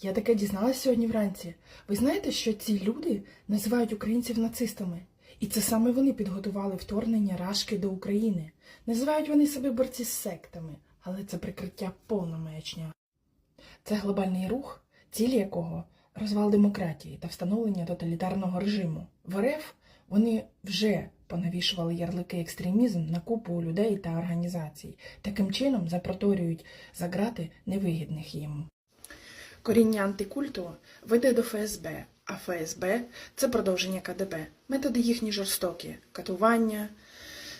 Я таке дізналась сьогодні вранці. Ви знаєте, що ці люди називають українців нацистами? І це саме вони підготували вторгнення Рашки до України. Називають вони себе борці з сектами, але це прикриття повна маячня. Це глобальний рух, цілі якого розвал демократії та встановлення тоталітарного режиму. В РФ вони вже понавішували ярлики екстремізм на купу людей та організацій. Таким чином запроторюють за грати невигідних їм. Коріння антикульту веде до ФСБ, а ФСБ це продовження КДБ. Методи їхні жорстокі: катування,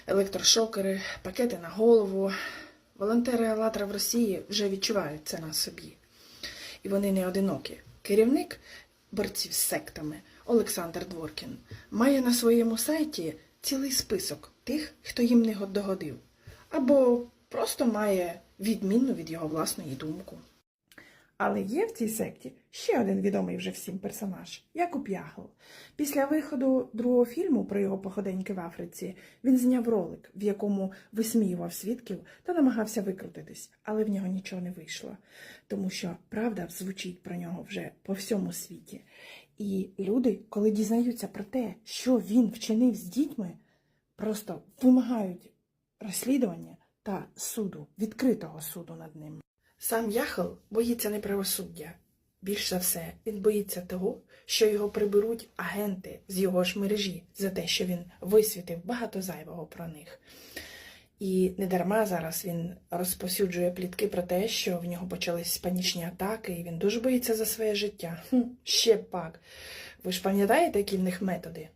електрошокери, пакети на голову. Волонтери «АЛЛАТРА» в Росії вже відчувають це на собі. І вони не одинокі. Керівник борців з сектами Олександр Дворкін має на своєму сайті цілий список тих, хто їм не догодив, або просто має відмінну від його власної думку. Але є в цій секті ще один відомий вже всім персонаж Якуб Ягл. Після виходу другого фільму про його походеньки в Африці він зняв ролик, в якому висміював свідків та намагався викрутитись, але в нього нічого не вийшло, тому що правда звучить про нього вже по всьому світі. І люди, коли дізнаються про те, що він вчинив з дітьми, просто вимагають розслідування та суду, відкритого суду над ним. Сам Яхел боїться неправосуддя. Більш за все, він боїться того, що його приберуть агенти з його ж мережі за те, що він висвітив багато зайвого про них. І недарма зараз він розповсюджує плітки про те, що в нього почались панічні атаки, і він дуже боїться за своє життя. Хм, ще пак. Ви ж пам'ятаєте, які в них методи?